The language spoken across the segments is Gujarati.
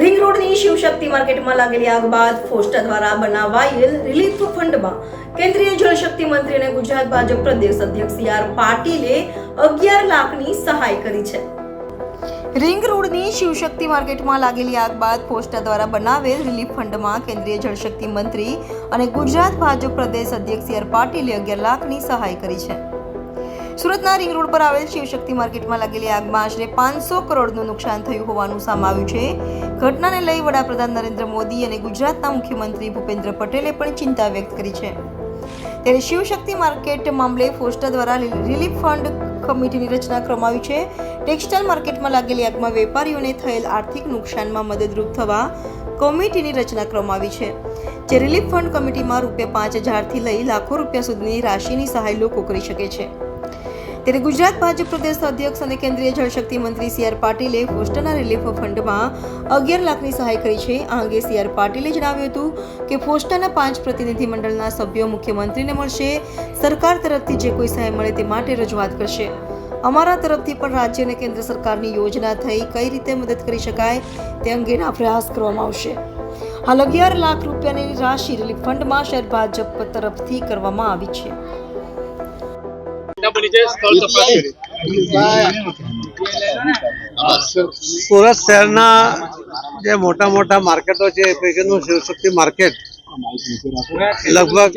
રિંગ રોડની શિવશક્તિ માર્કેટમાં લાગેલી આગ બાદ ફોસ્ટા દ્વારા બનાવાયેલ રિલીફ ફંડમાં કેન્દ્રીય જળશક્તિ મંત્રી અને ગુજરાત ભાજપ પ્રદેશ અધ્યક્ષ સી આર પાટીલે અગિયાર લાખની સહાય કરી છે. રિંગ રોડની શિવશક્તિ માર્કેટમાં લાગેલી આગ બાદ ફોસ્ટા દ્વારા બનાવેલ રિલીફ ફંડમાં કેન્દ્રીય જળશક્તિ મંત્રી અને ગુજરાત ભાજપ પ્રદેશ અધ્યક્ષ સી આર પાટીલે અગિયાર લાખની સહાય કરી છે. સુરતના રિંગ રોડ પર આવેલ શિવશક્તિ માર્કેટમાં લાગેલી આગમાં આશરે પાંચસો કરોડનું નુકસાન થયું હોવાનું સામાવ્યું છે. ઘટનાને લઈ વડાપ્રધાન નરેન્દ્ર મોદી અને ગુજરાતના મુખ્યમંત્રી ભૂપેન્દ્ર પટેલે પણ ચિંતા વ્યક્ત કરી છે. ત્યારે શિવશક્તિ માર્કેટ મામલે ફોસ્ટા દ્વારા રિલીફ ફંડ કમિટીની રચના કરવામાં આવી છે. ટેક્સટાઇલ માર્કેટમાં લાગેલી આગમાં વેપારીઓને થયેલ આર્થિક નુકસાનમાં મદદરૂપ થવા કમિટીની રચના કરવામાં આવી છે. જે રિલીફ ફંડ કમિટીમાં રૂપિયા પાંચ હજારથી લઈ લાખો રૂપિયા સુધીની રાશિની સહાય લોકો કરી શકે છે. ત્યારે ગુજરાત ભાજપ પ્રદેશ અધ્યક્ષ અને કેન્દ્રીય જળશક્તિ મંત્રી સી આર પાટીલે ફોસ્ટરના રિલીફ ફંડમાં અગિયાર લાખની સહાય કરી છે. આ અંગે સી આર પાટીલે જણાવ્યું હતું કે ફોસ્ટાના પાંચ પ્રતિનિધિ મંડળના સભ્યો મુખ્યમંત્રીને મળશે. સરકાર તરફથી જે કોઈ સહાય મળે તે માટે રજૂઆત કરશે. અમારા તરફથી પણ રાજ્ય અને કેન્દ્ર સરકારની યોજના થઈ કઈ રીતે મદદ કરી શકાય તે અંગેના પ્રયાસ કરવામાં આવશે. હાલ અગિયાર લાખ રૂપિયાની રાશિ રિલીફ ફંડમાં શહેર ભાજપ તરફથી કરવામાં આવી છે. ઘટના બની છે સ્થળ તપાસ કરી. સુરત શહેરના જે મોટા મોટા માર્કેટો છે એ પૈકીનું શિવશક્તિ માર્કેટ લગભગ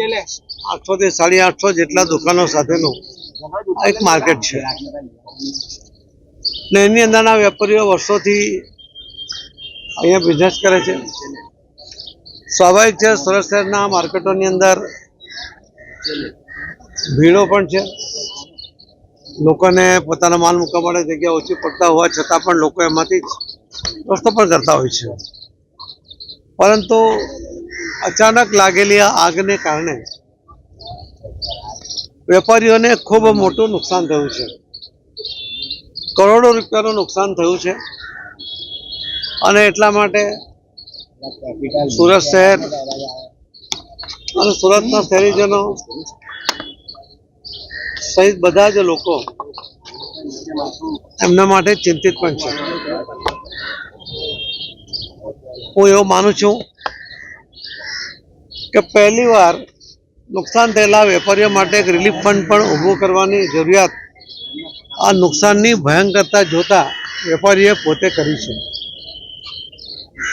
આઠસો થી સાડી આઠસો જેટલા દુકાનો સાથેનું આ એક માર્કેટ છે. ને એની અંદરના વેપારીઓ વર્ષોથી અહીંયા બિઝનેસ કરે છે. સ્વાભાવિક છે સુરત શહેરના માર્કેટોની અંદર ભીડો પણ છે. લોકોને પોતાના માલ મૂકવા માટે જગ્યા ઓછી પડતા હોવા છતાં પણ લોકો એમાંથી રસ્તો પણ કરતા હોય છે. પરંતુ અચાનક લાગેલી આ આગને કારણે વેપારીઓને ખૂબ મોટું નુકસાન થયું છે. કરોડો રૂપિયાનું નુકસાન થયું છે. અને એટલા માટે સુરત શહેર અને સુરતના શહેરીજનો સહિત બધા જ લોકો એમના માટે ચિંતિત પણ છે. હું એવું માનું છું કે પહેલી વાર નુકસાન થયેલા વેપારીઓ માટે એક રિલીફ ફંડ પણ ઊભું કરવાની જરૂરિયાત આ નુકસાનની ભયંકરતા જોતા વેપારીએ પોતે કરી છે.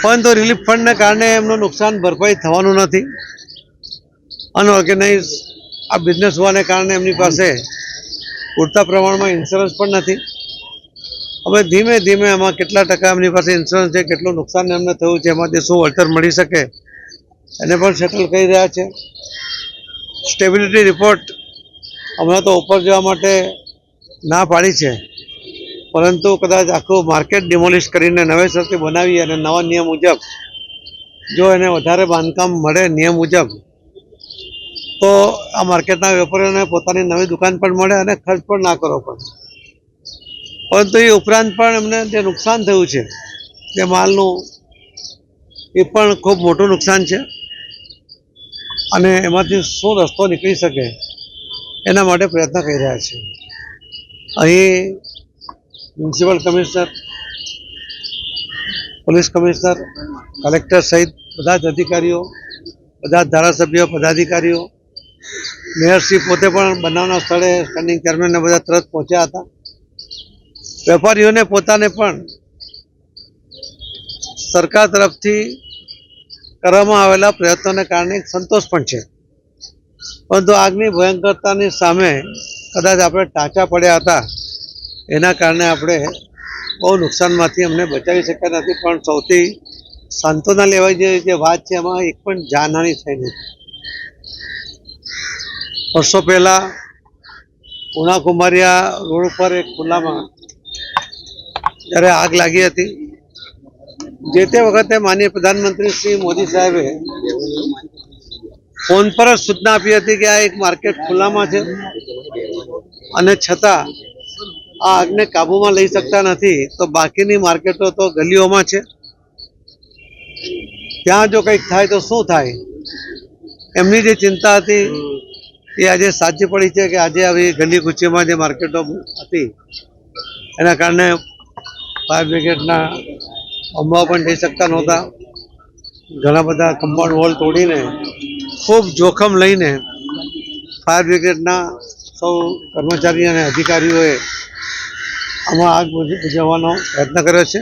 પરંતુ રિલીફ ફંડને કારણે એમનું નુકસાન ભરપાઈ થવાનું નથી. અનઓર્ગેનાઇઝ આ બિઝનેસ હોવાને કારણે એમની પાસે પૂરતા પ્રમાણમાં ઇન્સ્યોરન્સ પણ નથી. હવે ધીમે ધીમે એમાં કેટલા ટકા એમની પાસે ઇન્સ્યોરન્સ છે, કેટલું નુકસાન એમને થયું છે, એમાંથી શું વળતર મળી શકે, એને પણ સેટલ કરી રહ્યા છે. સ્ટેબિલિટી રિપોર્ટ હમણાં તો ઉપર જવા માટે ના પાડી છે. પરંતુ કદાચ આખું માર્કેટ ડિમોલિશ કરીને નવેસરથી બનાવી અને નવા નિયમ મુજબ જો એને વધારે બાંધકામ મળે નિયમ મુજબ તો આ માર્કેટના વેપારીઓને પોતાની નવી દુકાન પણ મળે અને ખર્ચ પણ ના કરવો પડે પરંતુ એ ઉપરાંત પણ એમને જે નુકસાન થયું છે, જે માલનું, એ પણ ખૂબ મોટું નુકસાન છે. અને એમાંથી શું રસ્તો નીકળી શકે, એના માટે પ્રયત્ન કરી રહ્યા છે. અહીં municipal commissioner, police commissioner, collector સહિત બધા જ અધિકારીઓ, બધા જ ધારાસભ્યો, પદાધિકારીઓ મેયરશ્રી પોતે પણ બનાવના સ્થળે સ્ટેન્ડિંગ ચેરમેનને બધા તરત પહોંચ્યા હતા. વેપારીઓને પોતાને પણ સરકાર તરફથી કરવામાં આવેલા પ્રયત્નોને કારણે સંતોષ પણ છે. પરંતુ આગની ભયંકરતાની સામે કદાચ આપણે ટાંચા પડ્યા હતા, એના કારણે આપણે બહુ નુકસાનમાંથી અમને બચાવી શક્યા નથી. પણ સૌથી સંતોના લેવાય જે વાત છે, એમાં એક પણ જાનહાની થઈ નથી. વર્ષો પહેલા ઉના કુમારિયા રોડ ઉપર એક ખુલ્લામાં જ્યારે આગ લાગી હતી, જે તે વખતે માનીય પ્રધાનમંત્રી શ્રી મોદી સાહેબે ફોન પર જ સૂચના આપી હતી કે આ એક માર્કેટ ખુલ્લામાં છે અને છતાં આ આગને કાબૂમાં લઈ શકતા નથી, તો બાકીની માર્કેટો તો ગલીઓમાં છે. ત્યાં જો કંઈક થાય તો શું થાય? એમની જે ચિંતા હતી એ આજે સાચી પડી છે કે આજે આવી ગલી કુચીમાં જે માર્કેટો હતી, એના કારણે ફાયર બ્રિગેડના અંબાઓ પણ જઈ શકતા નહોતા. ઘણા બધા કમ્પાઉન્ડ વોલ તોડીને, ખૂબ જોખમ લઈને ફાયર બ્રિગેડના સૌ કર્મચારી અને અધિકારીઓએ આમાં આગ બુઝ- પ્રયત્ન કર્યો છે.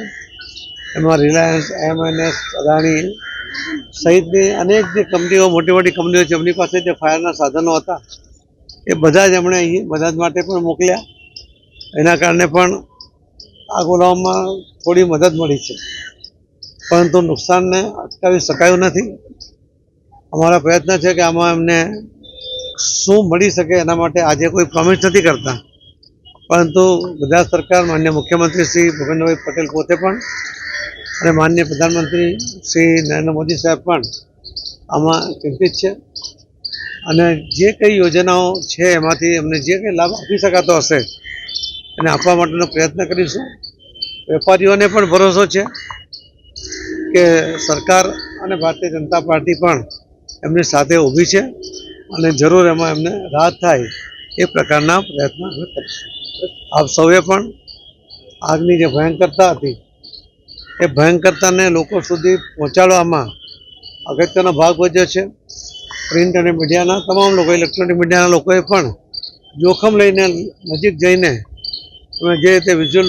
એમાં રિલાયન્સ એમએનએસ અદાણી સહિતની અનેક જે કંપનીઓ, મોટી મોટી કંપનીઓ છે, એમની પાસે જે ફાયરના સાધનો હતા, એ બધા જ એમણે અહીં મદદ માટે પણ મોકલ્યા. એના કારણે પણ આગ ઓલાવવામાં થોડી મદદ મળી છે. પરંતુ નુકસાનને અટકાવી શકાયું નથી. અમારા પ્રયત્ન છે કે આમાં એમને શું મળી શકે એના માટે આજે કોઈ પ્રોમિસ નથી કરતા. પરંતુ ગુજરાત સરકાર માન્ય મુખ્યમંત્રી શ્રી ભૂપેન્દ્રભાઈ પટેલ પોતે પણ અને માનનીય પ્રધાનમંત્રી શ્રી નરેન્દ્ર મોદી સાહેબ પણ આમાં ચિંતિત છે. અને જે કઈ યોજનાઓ છે એમાંથી અમને જે કંઈ લાભ આપી શકાતો હશે એને આપવા માટેનો પ્રયત્ન કરીશું. વેપારીઓને પણ ભરોસો છે કે સરકાર અને ભારતીય જનતા પાર્ટી પણ એમની સાથે ઊભી છે અને જરૂર એમાં એમને રાહત થાય એ પ્રકારના પ્રયત્નો અમે કરીશું. આપ સૌએ પણ આગની જે ભયંકરતા હતી એ ભયંકરતાને લોકો સુધી પહોંચાડવામાં અગત્યનો ભાગ ભજવે છે. પ્રિન્ટ અને મીડિયાના તમામ લોકો, ઇલેક્ટ્રોનિક મીડિયાના લોકોએ પણ જોખમ લઈને નજીક જઈને અમે જે રીતે વિઝ્યુઅલ